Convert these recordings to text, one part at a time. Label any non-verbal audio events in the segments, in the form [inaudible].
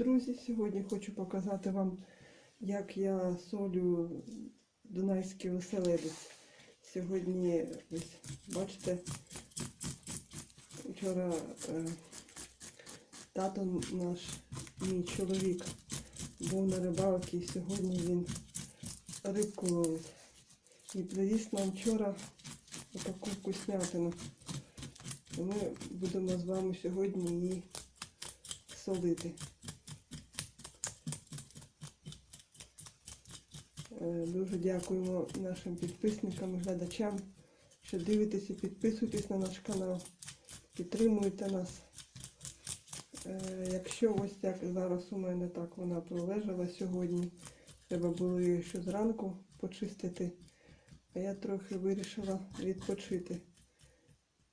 друзі! Сьогодні хочу показати вам, як я солю Дунайський оселедець. Сьогодні, ось, бачите, вчора е, тато наш, мій чоловік, був на рибалці, і сьогодні він рибку ловить. І привіз нам вчора таку вкуснятину. Ми будемо з вами сьогодні її солити. Дуже дякуємо нашим підписникам глядачам, що дивитесь і підписуєтесь на наш канал, підтримуєте нас. Е, Якщо ось як зараз у мене так вона пролежала сьогодні, треба було її ще зранку почистити, а я трохи вирішила відпочити.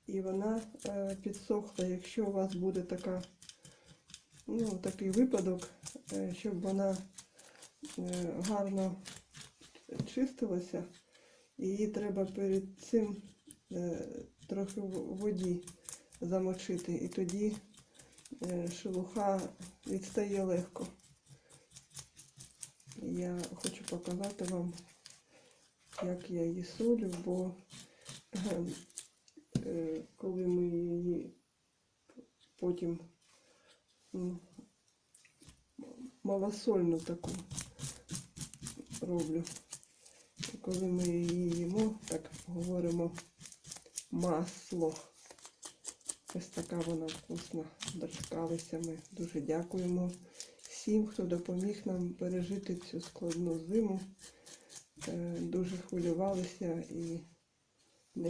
І вона е, підсохла, якщо у вас буде така ну, такий випадок, е, щоб вона е, гарно чистилася. Її треба перед цим е, трохи в воді замочити, і тоді е, шелуха відстає легко. Я хочу показати вам, як я її солю, бо е, коли ми її потім малосольну таку роблю. Коли ми її їмо, так говоримо масло. Ось така вона вкусна. Дочекалися ми. Дуже дякуємо всім, хто допоміг нам пережити цю складну зиму. Е, Дуже хвилювалися і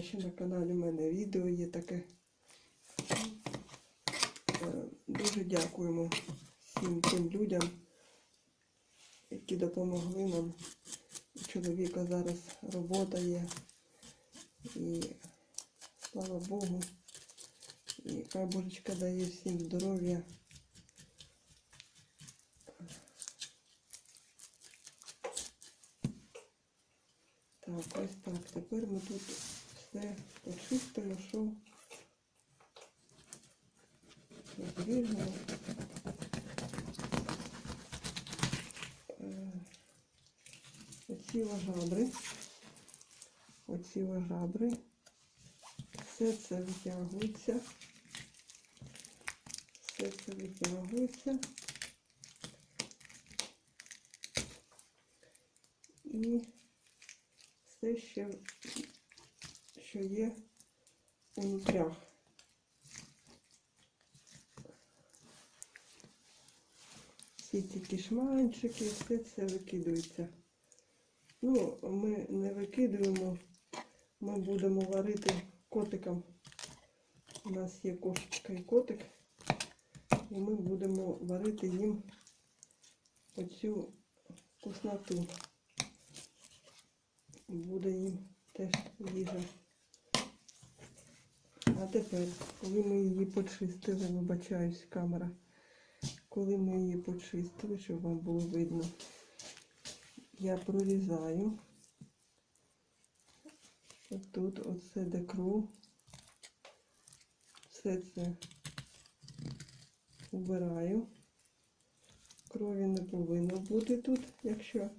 ще на каналі в мене відео є таке. Е, Дуже дякуємо всім тим людям, які допомогли нам. Чоловіка зараз робота є. І слава Богу. І хай Божечка дає всім здоров'я. Так, ось так. Тепер ми тут все почистимо, що розріжемо. Оці жабри. Оці жабри. Все це витягується. Все це витягується. І все ще, що є у нутрях. Всі ці кишманчики, все це викидується. Ну, ми не викидуємо, ми будемо варити котикам. У нас є кошечка і котик, і ми будемо варити їм оцю вкусноту. Буде їм теж їжа. А тепер, коли ми її почистили, вибачаюсь, камера, коли ми її почистили, щоб вам було видно, я прорізаю. Тут оце де кров. Все це убираю. Крові не повинно бути тут, якщо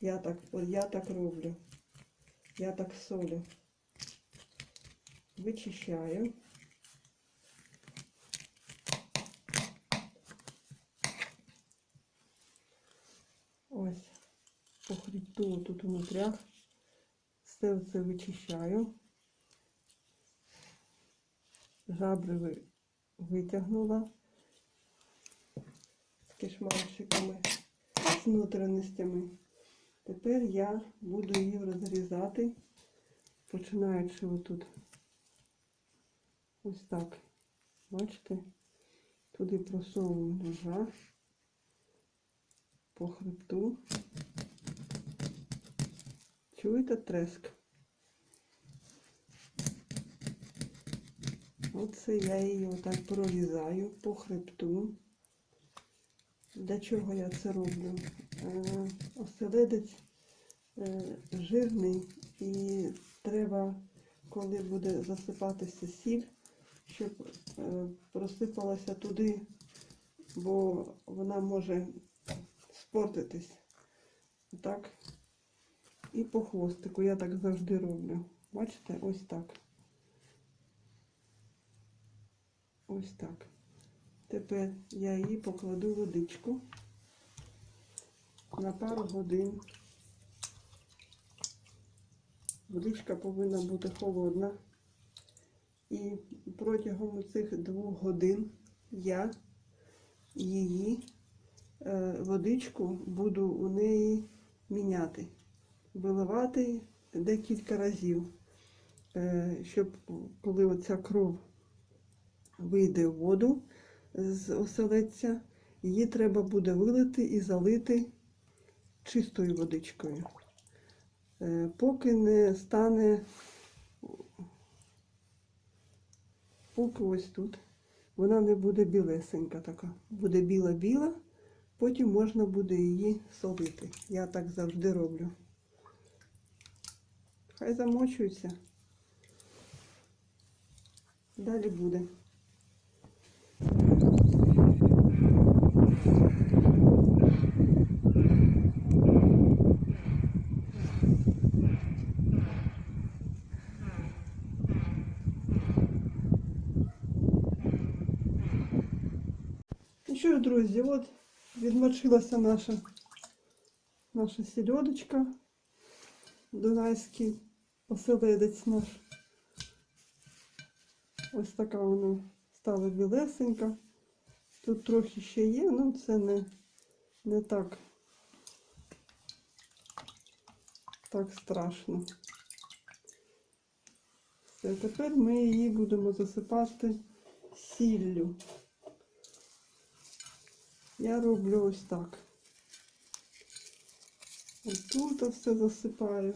я так, я так роблю. Я так солю. Вичищаю. Ось по хребту тут внутрях. Все це вичищаю. Жабри витягнула з кишманчиками, з внутрішностями. Тепер я буду її розрізати, починаючи отут. Ось так. Бачите? Туди просовую ножа по хребту. Чуєте треск? Оце я її отак прорізаю по хребту. Для чого я це роблю? Е, Оселедець е, жирний і треба, коли буде засипатися сіль, щоб е, просипалася туди бо вона може спортитись. Так. І по хвостику я так завжди роблю. Бачите, ось так. Ось так. Тепер я її покладу водичку на пару годин. Водичка повинна бути холодна. І протягом цих двох годин я її е, водичку буду у неї міняти, виливати декілька разів, е, щоб коли оця кров вийде в воду з оселедця, її треба буде вилити і залити чистою водичкою. Е, Поки не стане, поки ось тут, вона не буде білесенька така, буде біла-біла, потім можна буде її солити. Я так завжди роблю. Хай замочується. Далі буде. Ну що ж, друзі, от відмочилася наша, наша сільодочка, Дунайський оселедець наш. Ось така вона стала білесенька. Тут трохи ще є, ну це не, не так, так страшно. Все, тепер ми її будемо засипати сіллю. Я роблю ось так. Ось тут все засипаю.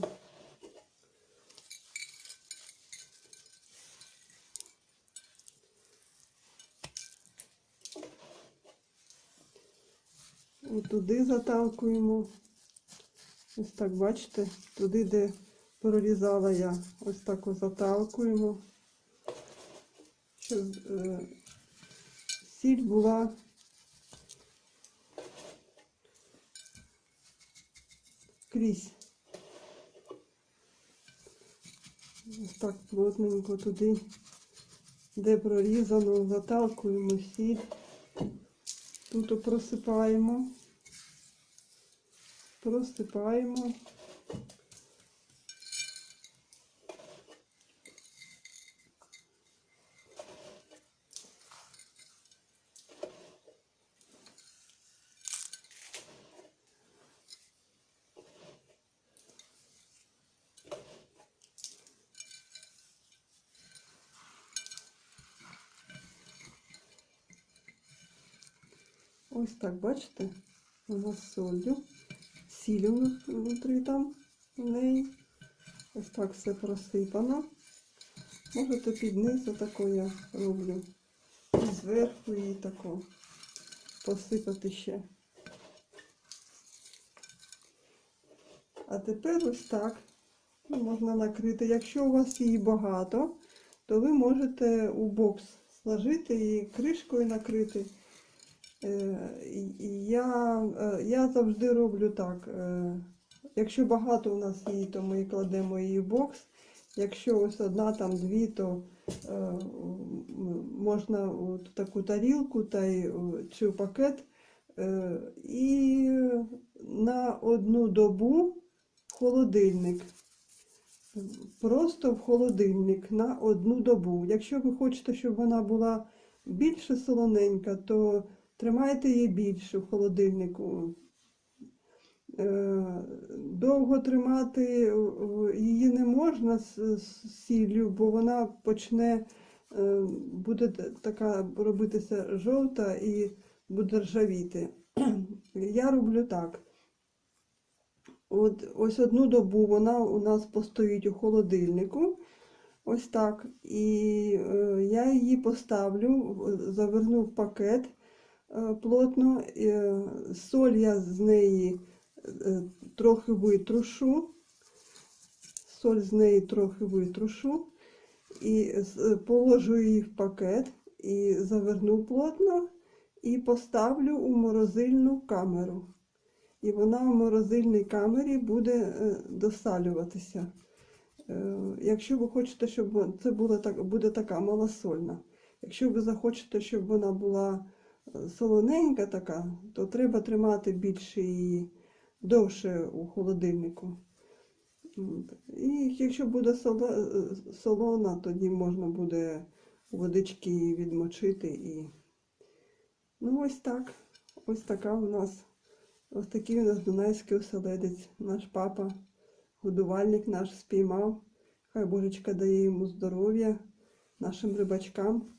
От туди заталкуємо. Ось так, бачите, туди, де прорізала я, ось так ось заталкуємо, щоб е, сіль була крізь. Ось так плотненько туди, де прорізано, заталкуємо сіль. Тут просипаємо, просипаємо. Ось так, бачите, вона з солью, сілю внутрі там в неї. Ось так все просипано. Можете під низ отако я роблю. І зверху її тако посипати ще. А тепер ось так можна накрити. Якщо у вас її багато, то ви можете у бокс сложити і кришкою накрити. Е, Я, е, я завжди роблю так. е, Якщо багато у нас її, то ми кладемо її в бокс. Якщо ось одна, там дві, то можна в таку тарілку та й чи пакет. І на одну добу холодильник. Просто в холодильник на одну добу. Якщо ви хочете, щоб вона була більше солоненька, то Тримайте її більше в холодильнику. Е, Довго тримати е, її не можна з сіллю, бо вона почне, е, буде така робитися жовта і буде ржавіти. [clears throat] Я роблю так. От Ось одну добу вона у нас постоїть у холодильнику. Ось так. І я її поставлю, заверну в пакет плотно. Е, Соль я з неї е, трохи витрушу. Соль з неї трохи витрушу. І положу її в пакет і заверну плотно. і поставлю у морозильну камеру. І вона в морозильній камері буде е, досалюватися. Е, Якщо ви хочете, щоб це була так, буде така малосольна. Якщо ви захочете, щоб вона була е, солоненька така, то треба тримати більше її довше у холодильнику. І якщо буде солона, тоді можна буде водички відмочити і. Ну, ось так. Ось така у нас. Ось такий у нас дунайський оселедець. Наш папа, годувальник наш спіймав. Хай Божечка дає йому здоров'я, нашим рибачкам.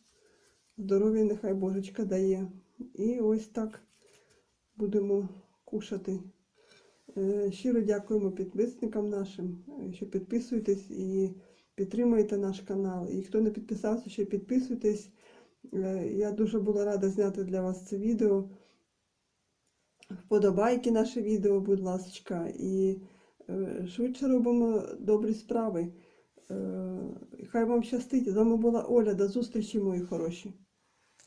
Здоров'я нехай Божечка дає. І ось так будемо кушати. Е, Щиро дякуємо підписникам нашим, е, що підписуєтесь і підтримуєте наш канал. І хто не підписався, ще підписуйтесь. Е, Я дуже була рада зняти для вас це відео. Вподобайки наше відео, будь ласка, і швидше робимо добрі справи. Хай вам щастить. З вами була Оля. До зустрічі, мої хороші.